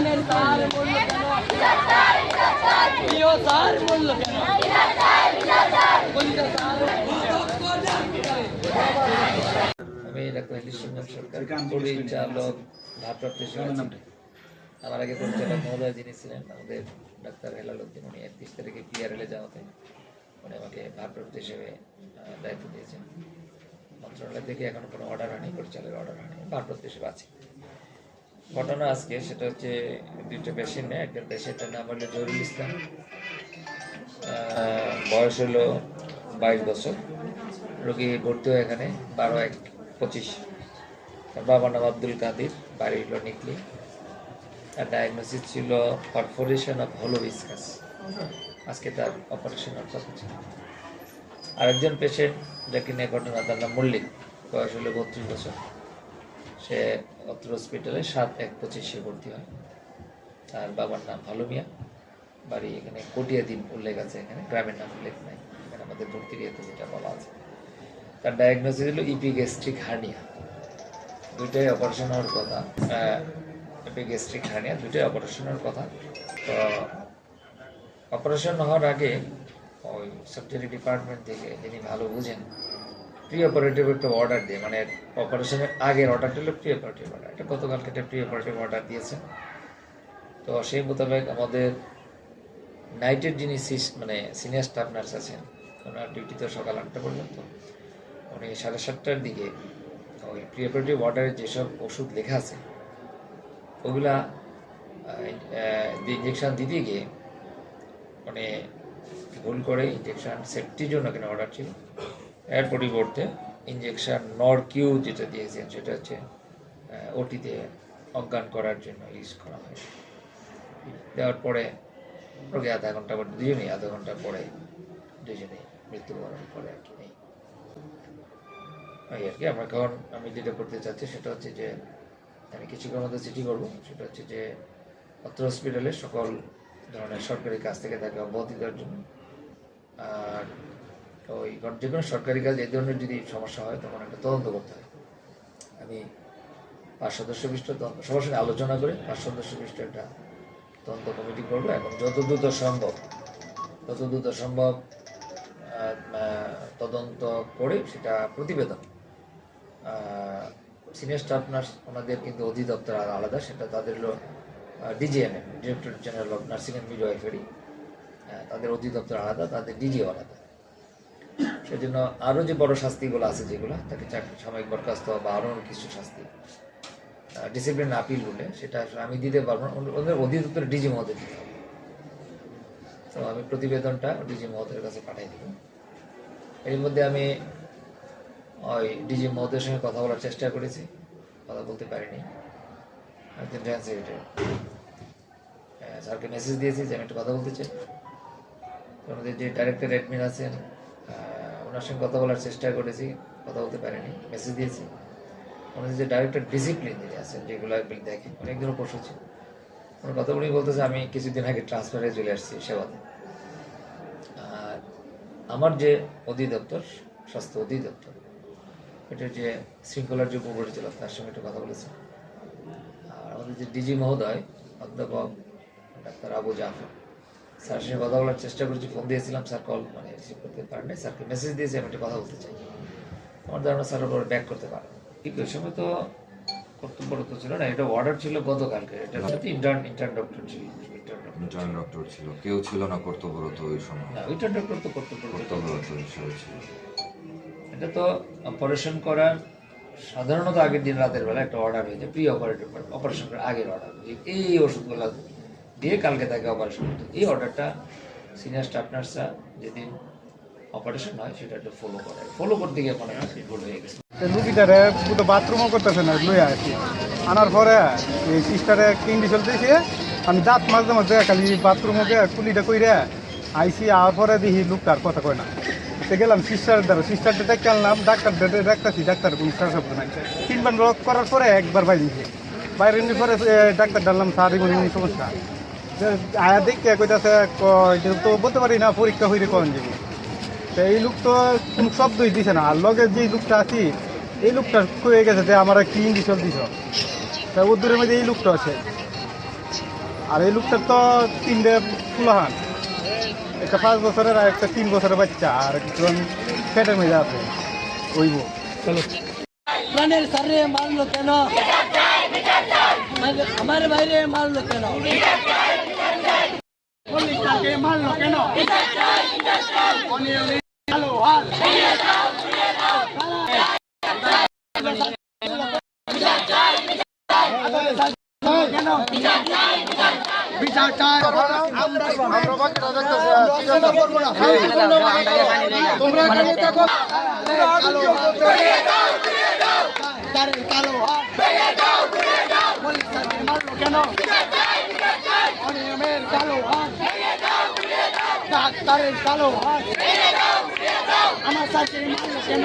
প্রাণের তার মূল্য কেন? প্রিয় তার মূল্য কেন? আমি ডাক্তার সরকার পরিচালক ভারপ্রাপ্ত আমার আগে পরিচালক মহোদয় যিনি ছিলেন আমাদের ডাক্তার হেলাল উদ্দিন উনি একত্রিশ তারিখে পিআরএলে যাওয়াতে উনি আমাকে ভারপ্রাপ্ত হিসেবে দায়িত্ব দিয়েছেন। মন্ত্রণালয় থেকে এখন কোনো অর্ডার হয়নি পরিচালকের অর্ডার হয়নি ভারপ্রাপ্ত হিসেবে আছি। ঘটনা আজকে, সেটা হচ্ছে দুইটা পেশেন্ট নেয় একজন পেশেন্টের নাম হলো জহুরুল ইসলাম। বয়স হলো বাইশ বছর। রোগী ভর্তি হয় এখানে, বারো এক পঁচিশ। তার বাবার নাম আব্দুল কাদির, বাড়ি হলো নিকলি। তার ডায়াগনোসিস ছিল পারফোরেশন অফ হলো ভিসকাস আজকে তার অপারেশন কথা ছিল। আরেকজন পেশেন্ট যাকে নিয়ে ঘটনা, তার নাম মল্লিক। বয়স হলো বত্রিশ বছর। সে অত্র হসপিটালে সাত এক পঁচিশে ভর্তি হয়। তার বাবার নাম ভালো মিয়া। বাড়ি এখানে কটিয়াদিন উল্লেখ আছে এখানে, গ্রামের নাম উল্লেখ নাই। এখানে আমাদের ভর্তি ইয়েতে যেটা বলা আছে। তার ডায়াগনোসিস হলো ইপিগ্যাস্ট্রিক হার্নিয়া দুইটাই অপারেশন হওয়ার কথা। ইপিগ্যাস্ট্রিক হার্নিয়া দুইটাই অপারেশন হওয়ার কথা। তো অপারেশন হওয়ার আগে ওই সার্জারি ডিপার্টমেন্ট থেকে যিনি ভালো বুঝেন প্রি অপারেটিভ একটা অর্ডার দিয়ে মানে অপারেশনের আগের অর্ডারটা হলো প্রি অপারেটিভ অর্ডার এটা গতকালকে একটা প্রি অপারেটিভ অর্ডার দিয়েছেন তো সেই মোতাবেক আমাদের নাইটের যিনি মানে সিনিয়র স্টাফ নার্স আছেন, ওনার ডিউটি তো সকাল আটটা পর্যন্ত। উনি সাড়ে সাতটার দিকে ওই প্রিপারেটিভ অর্ডারে যেসব ওষুধ লেখা আছে, ওগুলা ইঞ্জেকশন দিতে গিয়ে মানে ভুল করে ইঞ্জেকশন সেফটির জন্য কিনা অর্ডার ছিল। এর পরিবর্তে ইঞ্জেকশন নর কিউ যেটা দিয়েছেন, সেটা হচ্ছে ওটিতে অজ্ঞান করার জন্য ইউজ করা হয়। দেওয়ার পরে রোগী আধা ঘণ্টা পর দুজনেই, আধা ঘণ্টা পরে দুজনেই মৃত্যুবরণ করে আর কি। নেই এই আর কি। আমরা কারণ আমি যেটা করতে চাচ্ছি সেটা হচ্ছে যে, আমি কিছুক্ষণ মধ্যে চিঠি করব। সেটা হচ্ছে যে, অত্র হসপিটালে সকল ধরনের সরকারি কাজ থেকে তাকে অব্যাহতি দেওয়ার জন্য। আর ওই যে কোনো সরকারি কাজ এই ধরনের যদি সমস্যা হয়, তখন একটা তদন্ত করতে হয়। আমি পাঁচ সদস্য বিশিষ্ট সবার সঙ্গে আলোচনা করে পাঁচ সদস্য বিশিষ্ট একটা তদন্ত কমিটি করব এবং যত দ্রুত সম্ভব, যত দ্রুত সম্ভব তদন্ত করে সেটা প্রতিবেদন। সিনিয়র স্টাফ নার্স ওনাদের কিন্তু অধিদপ্তর আলাদা, সেটা তাদের হলো DGNM director general of nursing and midwifery তাদের অধিদপ্তর আলাদা, তাদের ডিজিও আলাদা। সেজন্য আরও যে বড় শাস্তিগুলো আছে যেগুলো, তাকে চাকরি সাময়িক বরখাস্ত বা আরও কিছু শাস্তি ডিসিপ্লিন আপিল বলে সেটা আমি দিতে পারব না। ওদের- অধিদপ্তর ডিজি মহোদয় দিতে হবে। তো আমি প্রতিবেদনটা ডিজি মহোদয়ের কাছে পাঠিয়ে দিব। এর মধ্যে আমি ওই ডিজি মহোদয়ের সঙ্গে কথা বলার চেষ্টা করেছি, কথা বলতে পারিনি। একজন সেক্রেটারি। স্যারকে মেসেজ দিয়েছি যে আমি একটু কথা বলতে চাই। আমাদের যে ডাইরেক্টর অ্যাডমিন আছেন ওনার সঙ্গে কথা বলার চেষ্টা করেছি, কথা বলতে পারিনি মেসেজ দিয়েছি। আমাদের যে ডাইরেক্টর ডিসিপ্লিন যিনি আছেন, যেগুলো একবার দেখেন অনেকদিনও পরশু ছিল। ওনার কথা উনি বলতেছে, আমি কিছুদিন আগে ট্রান্সফারে চলে আসছি সেবাতে। আর আমার যে অধিদপ্তর, স্বাস্থ্য অধিদপ্তর, এটার যে শৃঙ্খলার যে উপপরিচালক তার সঙ্গে একটু কথা বলেছি। আর আমাদের যে ডিজি মহোদয়, অধ্যাপক ডাক্তার আবু জাফর স্যার সঙ্গে কথা বলার চেষ্টা করেছি ফোন দিয়েছিলাম স্যার কল মানে রিসিভ করতে পারেন স্যারকে মেসেজ দিয়েছি আমি একটা কথা বলতে চাই। আমার ধারণা স্যার ওপর ব্যাক করতে পারেন। ঠিক ওই সময় তো কর্তব্যরত ছিল না এটা অর্ডার ছিল গতকালকে। এটা সাথে ইন্টার্ন ইন্টার্ন ডক্টর ছিল ইন্টার্ন ডক্টর ছিল। কেউ ছিল না কর্তব্যরত ওই সময়। না ইন্টার্ন ডক্টর তো কর্তব্যরত হিসেবে ছিল। এটা তো অপারেশন করার সাধারণত আগের দিন রাতের বেলা একটা অর্ডার হয়েছে প্রি অপারেটিভ অপারেশন করার আগের অর্ডার এই এই ওষুধগুলো দিয়ে কালকে তাকে অপারেশন করতে এই অর্ডারটা সিনিয়র স্টাফ নার্সরা যেদিন অপারেশন হয়, সেটা একটু ফলো করে। ফলো করতে গিয়ে মনে হয় ভুল হয়ে গেছে। না, লইয়া আনার পরে সিস্টারে খালি কইরে আইসি পরে দেখি কথা দ্বারা। সিস্টারটা আনলাম ডাক্তার দেখতেছি, ডাক্তার কোনো তিনবার করার পরে একবার বাইরে পরে ডাক্তার সমস্যা? আয়া দেখতে কইতাছে তো বলতে পারি না পরীক্ষা হইলে করেন যাব তো এই লোক তো কোনো শব্দই দিছে না। আর লগে যে লোকটা আছি এই লোকটা কয়ে গেছে যে আমার কি ইন্ডিশন দিছ? তা উদ্দূরের মধ্যে এই লোকটা আছে। আর এই লোকটার তো তিনটে ফুলাহান। একটা পাঁচ বছরের আর একটা তিন বছরের বাচ্চা আর একজন পেটের মেয়ে আছে। ওইব। প্রাণের সারে মারলো কেন? আমার বাইরে মারলো কেন? পুলিশটাকে মারলো কেন? বিচার কেন অনিয়মের কালো হাত ডাক্তারের কালো হাত। আমার কেন?